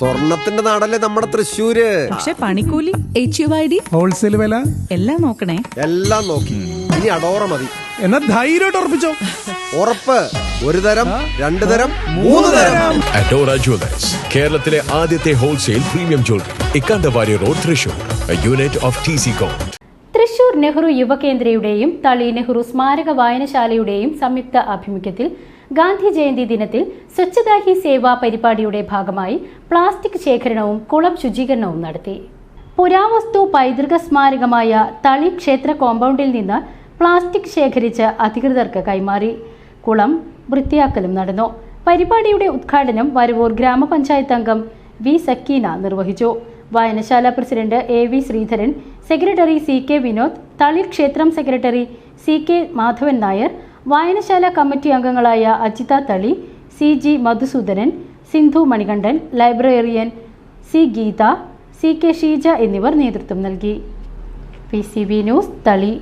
സ്വർണത്തിന്റെ നാടല്ലേ നമ്മുടെ തൃശ്ശൂര്? പക്ഷെ പണിക്കൂലി H U I D wholesale വില? എല്ലാം നോക്കണേ. എല്ലാം നോക്കി. ഇനി അടോറ മതി. എന്നാ ധൈര്യമായിട്ട് ഉറപ്പിച്ചോ? ഉറപ്പ്. ഒരു തരം രണ്ടു തരം മൂന്ന് തരം. അഡോറ ജ്വല്ലേഴ്സ് കേരളത്തിലെ ആദ്യത്തെ wholesale premium jewellery Ikkandavari road Thrissur. Unit of T C com Thrissur Nehru യുവകേന്ദ്രയുടെയും തളി നെഹ്റു സ്മാരക വായനശാലയുടെയും സംയുക്ത ആഭിമുഖ്യത്തിൽ ഗാന്ധി ജയന്തി ദിനത്തിൽ സ്വച്ഛതാ ഹി സേവ പരിപാടിയുടെ ഭാഗമായി പ്ലാസ്റ്റിക് ശേഖരണവും കുളം ശുചീകരണവും നടത്തി. പുരാവസ്തു പൈതൃക സ്മാരകമായ തളി ക്ഷേത്ര കോമ്പൗണ്ടിൽ നിന്ന് പ്ലാസ്റ്റിക് ശേഖരിച്ച് അധികൃതർക്ക് കൈമാറി. കുളം വൃത്തിയാക്കലും നടന്നു. പരിപാടിയുടെ ഉദ്ഘാടനം വരവൂർ ഗ്രാമപഞ്ചായത്ത് അംഗം വി സക്കീന നിർവഹിച്ചു. വായനശാല president A V Sreedharan secretary C K Vinod Thalir ക്ഷേത്രം secretary C K Madhavan Nair വായനശാല കമ്മിറ്റി അംഗങ്ങളായ അജിത തളി C G Madhusoodanan Sindhu Manikandan librarian C Geetha C K Sheeja എന്നിവർ നേതൃത്വം നൽകി. P C B news Thali.